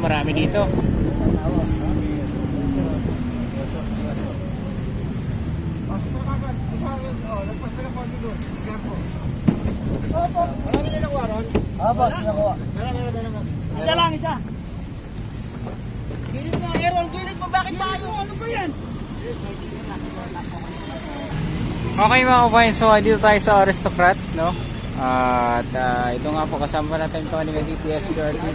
marami dito. Isa lang, isa. Gilid mo, Aaron, gilid mo. Bakit tayo? Ano ba yan? Okay mga kabayan, so dito tayo sa Aristocrat, no? At ah, ito nga po kasama natin ito ni DPS security.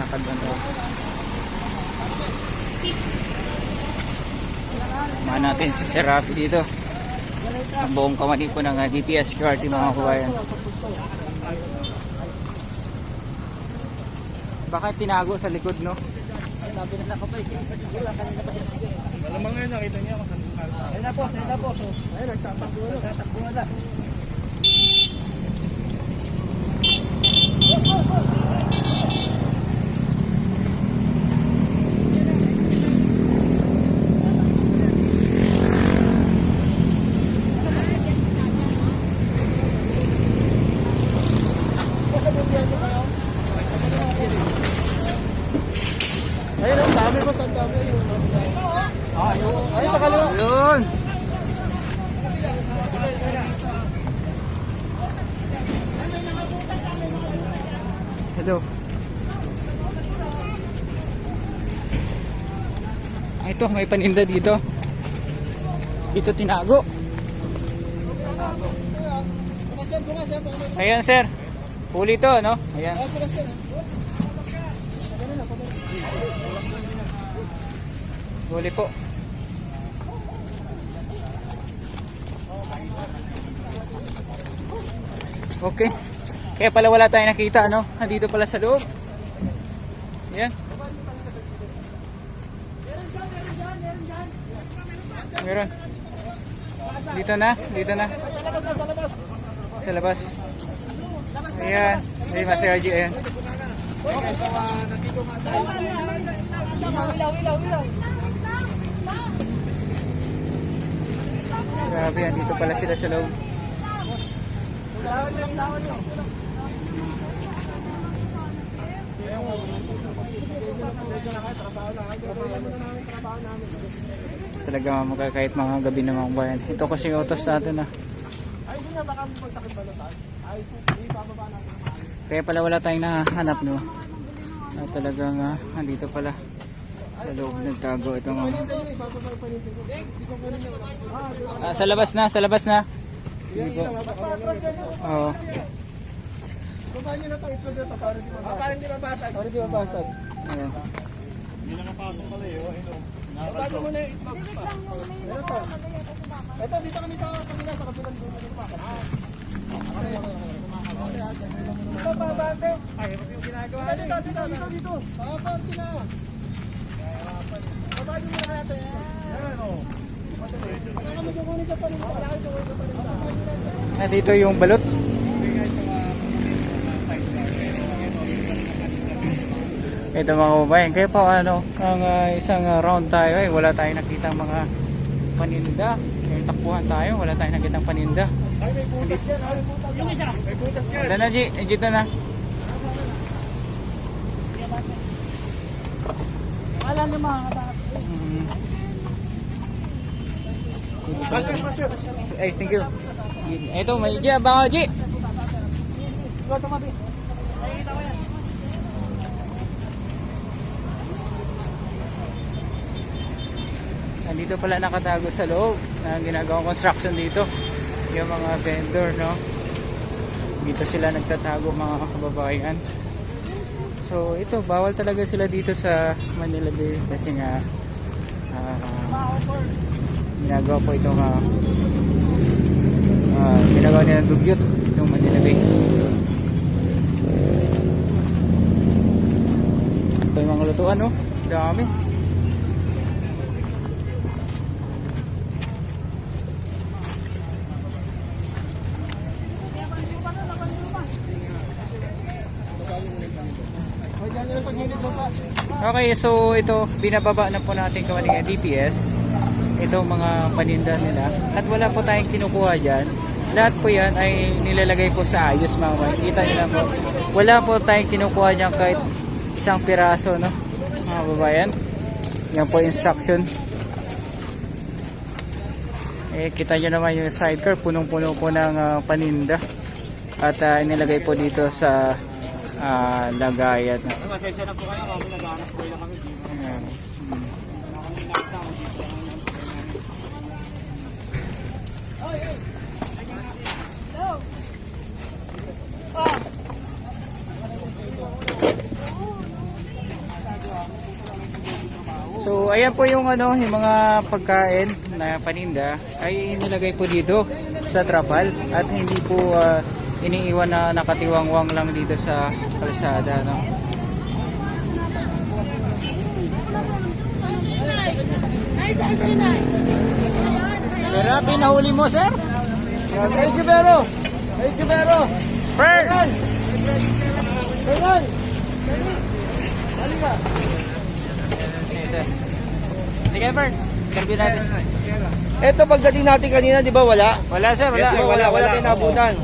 Nakaganda. Samahan natin si Sir Rafi dito. Ang buong kamali po ng ah, DPS security mga kabayan. Bakit tinago sa likod, no? Sabi na nakapay. Wala kanina pa siya. Alam mo ngayon, nakita niya kung saan. Ayun na po, ayun na po. So, ayun, nagtatakbo na. Nagtatakbo na. Ayun, ang dami po, ang dami. Ay, sa kaliwa. Yun! Hello. Ito, may paninda dito. Dito tinago. Ayan, sir. Huli to, no? Ayan. Huli po. Okay. Kaya pala wala tayong nakita, no? Nandito pala sa loob. Ayan. Meron. Dito na, dito na. Sa labas, sa. Sa. Ayan. Ay, Master RG, ayan. Ilaw, ilaw, ilaw, ilaw. Grabe yan, dito pala sila sa loob. Ilawan nyo, ilawan nyo. Talaga mga kahit mga gabi na mga bayan. Ito kasi yung utos natin ah. Ayos nga, baka magsakit ba na tayo? Ayos mo, ibababa natin. Kaya pala wala tayong nahanap no. Ah, talagang ah, andito pala sa loob nagtago itong ah. Hindi. Ah, sa labas na, sa labas na. Mapapatras yan. Baba nyo na ito, itlog na ito, para di mabasag. Para di mabasag. Para di mabasag. Ayan. Hindi nakapatong pala eh. oh. Baba nyo muna yung itlog. Ito po. Ito, dito kami sa kabila, sa kabilang dulo ng pakan. Ah. Okay, okay, okay. Ito pa, bante. Ay, yung ginagawa. Dito, dito, dito, dito. Ah, bante na. Baba nyo muna natin. Yan, oh. Nandito yung balot. Ito mga kababayan, kaya pa ano, ang ah, isang ah, round tayo ay wala tayong nakitang mga paninda. Yung takbuhan tayo, wala tayong nakitang paninda. Ay, may butas yan. Ay, may butas. Isa. May butas yan. Wala na, G. Eh, Dito na. Wala na mga. Mm. Pasir, pasir. Ay, thank you. Ito, may G. Baka G. Ikaw tumabi. Nakikita ko yan. Nandito pala nakatago sa loob na ginagawang construction dito. Yung mga vendor, no? Dito sila nagtatago mga kababayan. So ito, bawal talaga sila dito sa Manila Bay kasi nga ah, ginagawa po itong uh, ginagawa nila dugyot itong Manila Bay. Ito yung mga lutuan, no? Dami. Ay, dyan nila pag-init mo pa. Okay, so ito, binababa na po natin kawaling DPS. itong mga paninda nila at wala po tayong kinukuha dyan. Lahat po yan ay nilalagay po sa ayos mga. Kita lang po. Wala po tayong kinukuha dyan kahit isang piraso no mga kababayan. Yan po instruction. Eh, kita nyo naman yung sidecar, punong-puno po ng ah, paninda. At ah, inilagay po dito sa ah, lagayan. Masensya na po kayo, kami nag-aanap po lang kami dito. Ayan. Hmm. So, ayan po yung ano, yung mga pagkain na paninda ay inilagay po dito sa trapal at hindi po ah, iniiwan na nakatiwangwang lang dito sa kalsada, no. Sir, Rapi, nahuli mo, sir? Medyo pero. Medyo pero. Fern! Kailan? Halika. Sige, sir. Hindi kayo, Fern. Interview natin. Ito pagdating natin kanina, di ba wala? Wala, sir. Wala. Yes, wala, wala, tayong nabutan.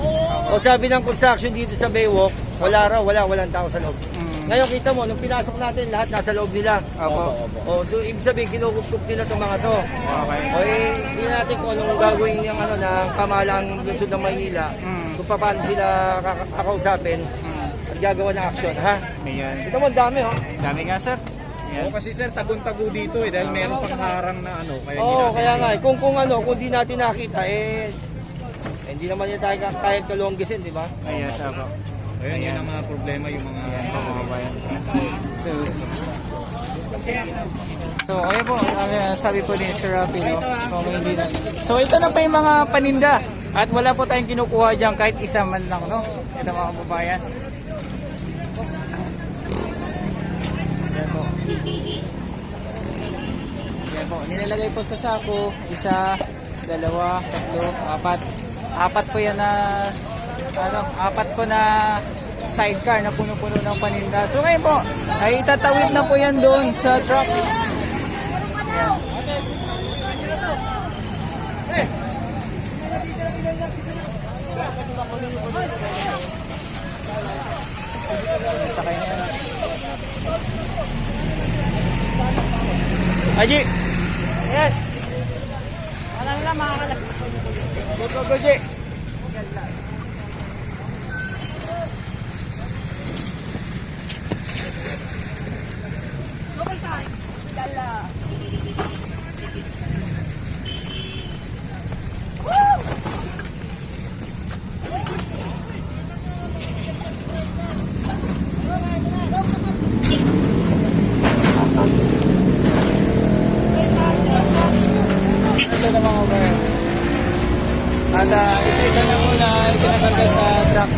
O sabi ng construction dito sa Baywalk, wala raw, wala, walang tao sa loob. Mm. Ngayon kita mo, nung pinasok natin, lahat nasa loob nila. Opo. O, so ibig sabihin, kinukup nila itong mga to. Okay. O, eh, hindi natin kung anong gagawin yung ano, ng kamalang lungsod ng Maynila, Mm. kung paano sila kaka- kakausapin Mm. at gagawa ng action, ha? Ayan. Ito mo, ang dami, oh. Dami nga, sir. Ayan. Oo, kasi sir, tagun-tago dito eh, dahil meron pang harang na ano. Kaya Oo, hindi natin- kaya nga, eh, kung, kung ano, kung di natin nakita, eh, hindi naman yan tayo ka- kahit kalonggisin, di ba? Ayan, sabo. Ayun, yun ang mga problema, yung mga... Ayan po mga kabayan. So, so okay po, ang uh, sabi po ni Sir Rafi, no, kung hindi na. So ito na pa yung mga paninda at wala po tayong kinukuha dyan kahit isa man lang, no? Ito mga kababayan. Ayan po. Ayan po, nilalagay po sa sako, isa, dalawa, tatlo, apat. Apat po yan na, ano, apat po na sidecar na puno-puno ng paninda. So ngayon po, ay itatawid na po yan doon sa truck. Na yan. Aji! Yes! Wala nila makakalap. Go, go! Ito na mga kabayan. At uh, isa-isa na muna ikinakarga sa truck.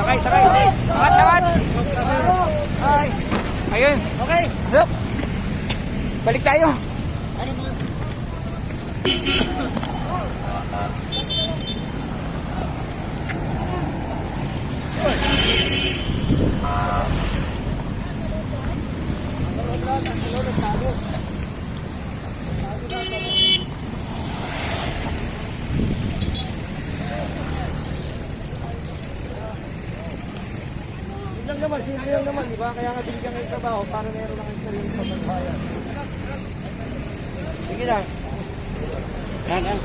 Sakay, sakay. Lakat, lakat. Ay. Okay. Zup. Balik tayo. Yun lang naman, simple lang naman, di ba? Kaya nga binigyan kayo trabaho para meron lang kayo sarili sa pagbayan. Sige lang. Yan, yan.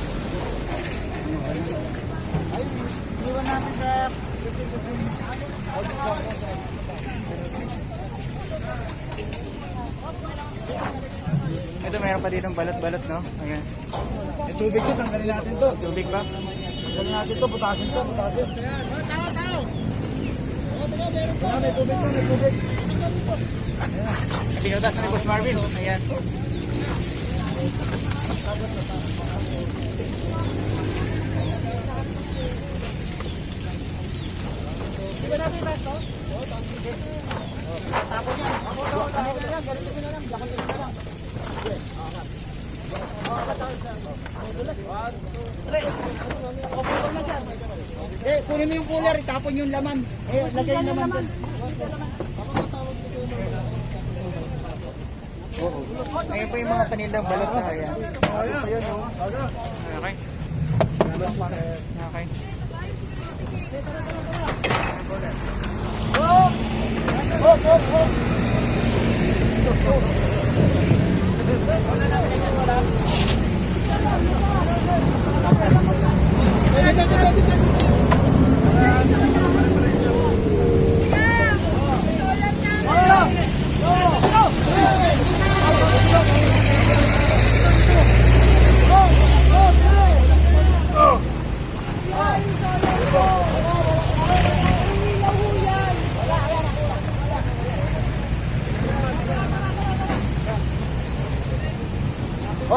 Iwan namin sa... Ito mayroon pa dito balot-balot, no? Ayan. Yung tubig ko, tanggalin natin to. Tubig ba? Tanggalin natin to, putasin to, putasin. Wala, may tubig to, may tubig. Pinutas na ni Boss Marvin. Ayan. Tapos yan. Eh, kunin mo yung cooler, itapon yung laman. Eh, lagay yung laman. doon. Ngayon po yung mga panindang balot na kaya. Okay. Okay. Oh,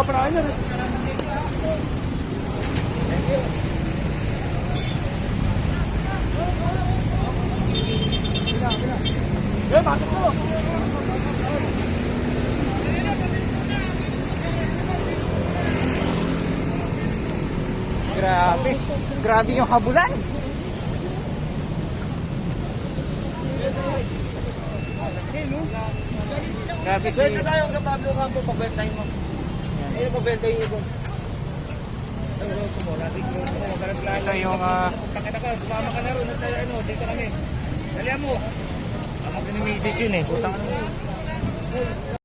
pero ano? Eh, bakit po? Grabe. Grabe yung habulan. Grabe si... Na tayo ang Pablo Campo, pag-birthday mo. Pag-birthday mo. Ito yung... ah, Pakita ka, sumama ka na rin. Ano, dito kami. Dalihan mo. Ako ni Mrs. yun eh. Putang ano.